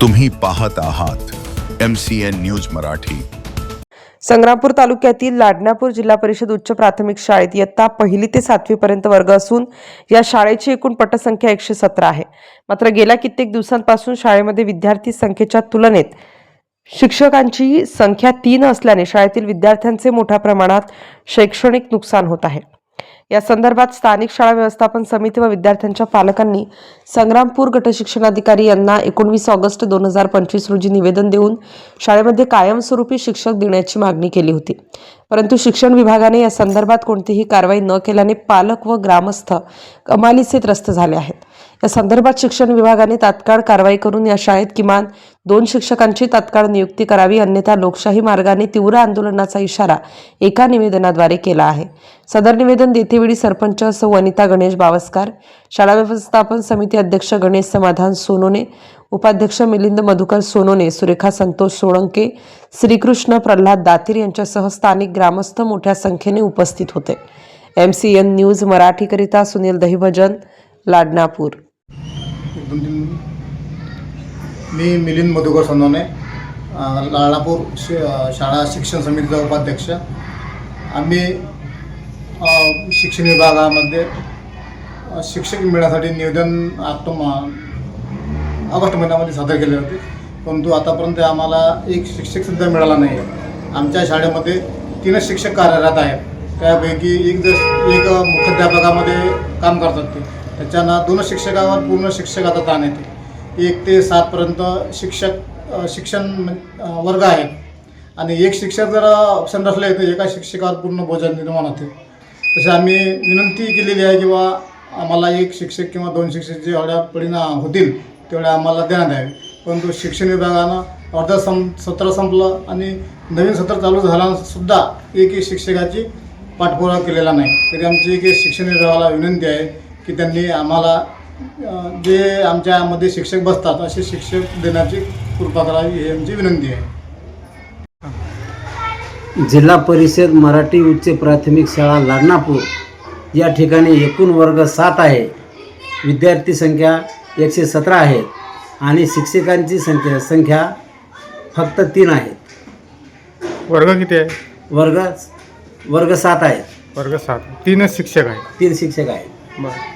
तुम्ही पाहत आहात M C N news Marathi. Sangrampur तालुक्यातील लाडण्यापूर जिल्हा परिषद उच्च प्राथमिक शाळेत इयत्ता पहिली ते सातवी पर्यंत वर्ग असून या शाळेची एकूण पटसंख्या एकशे सतरा आहे. मात्र गेल्या कित्येक दिवसांपासून शाळेमध्ये विद्यार्थी संख्येच्या तुलनेत शिक्षकांची संख्या तीन असल्याने शाळेतील विद्यार्थ्यांचे मोठ्या प्रमाणात शैक्षणिक नुकसान होत आहे. या संदर्भात स्थानिक शाळा व्यवस्थापन समिती व विद्यार्थ्यांच्या पालकांनी संग्रामपूर गटशिक्षणाधिकारी यांना एकोणवीस ऑगस्ट दोन हजार पंचवीस रोजी निवेदन देऊन शाळेमध्ये कायमस्वरूपी शिक्षक देण्याची मागणी केली होती. परंतु शिक्षण विभागाने या संदर्भात कोणतीही कारवाई न केल्याने पालक व ग्रामस्थ कमालीचे त्रस्त झाले आहेत. या संदर्भात शिक्षण विभागाने तात्काळ कारवाई करून या शाळेत किमान दोन शिक्षकांची तात्काळ नियुक्ती करावी अन्यथा लोकशाही मार्गाने तीव्र आंदोलनाचा इशारा एका निवेदनाद्वारे केला आहे. सदर निवेदन देतेवेळी सरपंच सौ वनिता गणेश बावस्कार शाळा व्यवस्थापन समिती अध्यक्ष गणेश समाधान सोनोने उपाध्यक्ष मिलिंद मधुकर सोनोने सुरेखा संतोष सोळंके श्रीकृष्ण प्रल्हाद दातीर यांच्यासह स्थानिक ग्रामस्थ मोठ्या संख्येने उपस्थित होते. एम सी एन न्यूज मराठीकरिता सुनील दहिभजन लाडनापूर. दोन तीन मी मिलिंद मधुकर सोनवणे लाळापूर श शाळा शिक्षण समितीचा उपाध्यक्ष. आम्ही शिक्षण विभागामध्ये शिक्षक मिळण्यासाठी निवेदन ऑक्टोबर ऑगस्ट महिन्यामध्ये सादर केले होते. परंतु आतापर्यंत आम्हाला एक शिक्षकसुद्धा मिळाला नाही. आहे आमच्या शाळेमध्ये तीनच शिक्षक कार्यरत आहेत. त्यापैकी एक जर एक मुख्याध्यापकामध्ये काम करतात ते. त्याच्यानं दोन शिक्षकावर पूर्ण शिक्षक आता ताण येते. एक ते सातपर्यंत शिक्षक शिक्षण वर्ग आहेत. आणि एक शिक्षक जर ऑप्शन असले तर एका शिक्षकावर पूर्ण बोजा निर्माण होते. तसे आम्ही विनंती केलेली आहे किंवा आम्हाला एक शिक्षक किंवा दोन शिक्षक जे एवढ्या परिणाम होतील तेवढ्या आम्हाला देण्यात यावे. परंतु शिक्षण विभागानं अर्धा सं सत्र संपलं आणि नवीन सत्र चालू झाल्यासुद्धा एक एकही शिक्षकाची पाठपुरावा केलेला नाही. तरी आमची एक शिक्षण विभागाला विनंती आहे की त्यांनी आम्हाला जे आमच्यामध्ये शिक्षक बसतात असे शिक्षक देण्याची कृपा करावी ही आमची विनंती आहे. जिल्हा परिषद मराठी उच्च प्राथमिक शाळा लाडनापूर या ठिकाणी एकूण वर्ग सात आहे. विद्यार्थी संख्या एकशे सतरा आहेत आणि शिक्षकांची संख्या संख्या फक्त तीन आहेत वर्ग किती आहे? वर्ग वर्ग सात आहेत वर्ग सात. तीनच शिक्षक आहेत. तीन शिक्षक आहेत. बरं.